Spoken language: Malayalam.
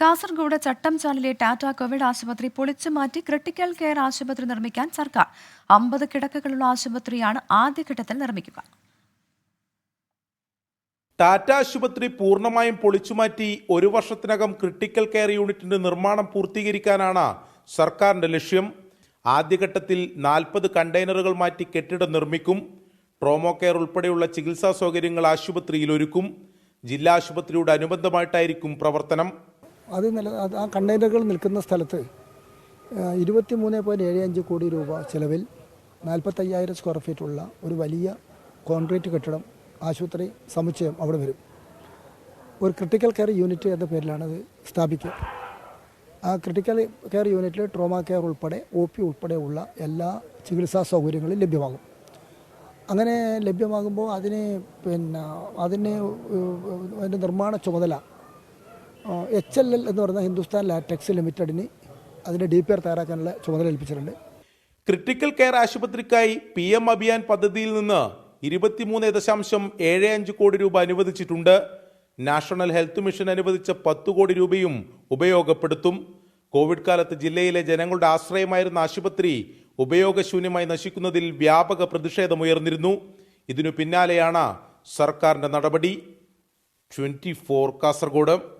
കാസർഗോഡ് ചട്ടംചാലിലെ ടാറ്റ കോവിഡ് ആശുപത്രി പൊളിച്ചു മാറ്റി ക്രിട്ടിക്കൽ കെയർ ആശുപത്രി നിർമ്മിക്കാൻ സർക്കാർ അമ്പത് കിടക്കകളുള്ള ആശുപത്രിയാണ് ആദ്യഘട്ടത്തിൽ നിർമ്മിക്കുക. ടാറ്റ ആശുപത്രി പൂർണമായും പൊളിച്ചുമാറ്റി ഒരു വർഷത്തിനകം ക്രിട്ടിക്കൽ കെയർ യൂണിറ്റിന്റെ നിർമ്മാണം പൂർത്തീകരിക്കാനാണ് സർക്കാരിന്റെ ലക്ഷ്യം. ആദ്യഘട്ടത്തിൽ നാൽപ്പത് കണ്ടെയ്നറുകൾ മാറ്റി കെട്ടിടം നിർമ്മിക്കും. ട്രോമോ കെയർ ഉൾപ്പെടെയുള്ള ചികിത്സാ സൗകര്യങ്ങൾ ആശുപത്രിയിൽ ഒരുക്കും. ജില്ലാ ആശുപത്രിയുടെ അനുബന്ധമായിട്ടായിരിക്കും പ്രവർത്തനം. അത് നില ആ കണ്ടെയ്നറുകൾ നിൽക്കുന്ന സ്ഥലത്ത് ഇരുപത്തി മൂന്ന് പോയിന്റ് ഏഴ് അഞ്ച് കോടി രൂപ ചിലവിൽ നാൽപ്പത്തയ്യായിരം സ്ക്വയർ ഫീറ്റുള്ള ഒരു വലിയ കോൺക്രീറ്റ് കെട്ടിടം ആശുപത്രി സമുച്ചയം അവിടെ വരും. ഒരു ക്രിട്ടിക്കൽ കെയർ യൂണിറ്റ് എന്ന പേരിലാണത് സ്ഥാപിക്കുക. ആ ക്രിട്ടിക്കൽ കെയർ യൂണിറ്റിൽ ട്രോമ കെയർ ഉൾപ്പെടെ ഒ പി ഉൾപ്പെടെയുള്ള എല്ലാ ചികിത്സാ സൗകര്യങ്ങളും ലഭ്യമാകും. അങ്ങനെ ലഭ്യമാകുമ്പോൾ അതിന് പിന്നെ അതിന് അതിന്റെ നിർമ്മാണ ചുമതല എച്ച് എൽ എൽ എന്ന് പറയുന്ന ഹിന്ദുസ്ഥാൻ ലാറ്റക്സ് ലിമിറ്റഡിന് അതിന്റെ ഡി പി ആർ തയ്യാറാക്കാനുള്ള ചുമതല ഏൽപ്പിച്ചിട്ടുണ്ട്. ക്രിട്ടിക്കൽ കെയർ ആശുപത്രിക്കായി പി എം അഭിയാൻ പദ്ധതിയിൽ നിന്ന് ഇരുപത്തിമൂന്ന് ദശാംശം ഏഴ് അഞ്ച് കോടി രൂപ അനുവദിച്ചിട്ടുണ്ട്. നാഷണൽ ഹെൽത്ത് മിഷൻ അനുവദിച്ച പത്ത് കോടി രൂപയും ഉപയോഗപ്പെടുത്തും. കോവിഡ് കാലത്ത് ജില്ലയിലെ ജനങ്ങളുടെ ആശ്രയമായിരുന്ന ആശുപത്രി ഉപയോഗശൂന്യമായി നശിക്കുന്നതിൽ വ്യാപക പ്രതിഷേധമുയർന്നിരുന്നു ഇതിനു പിന്നാലെയാണ് സർക്കാരിന്റെ നടപടി. Twenty four Kasaragod.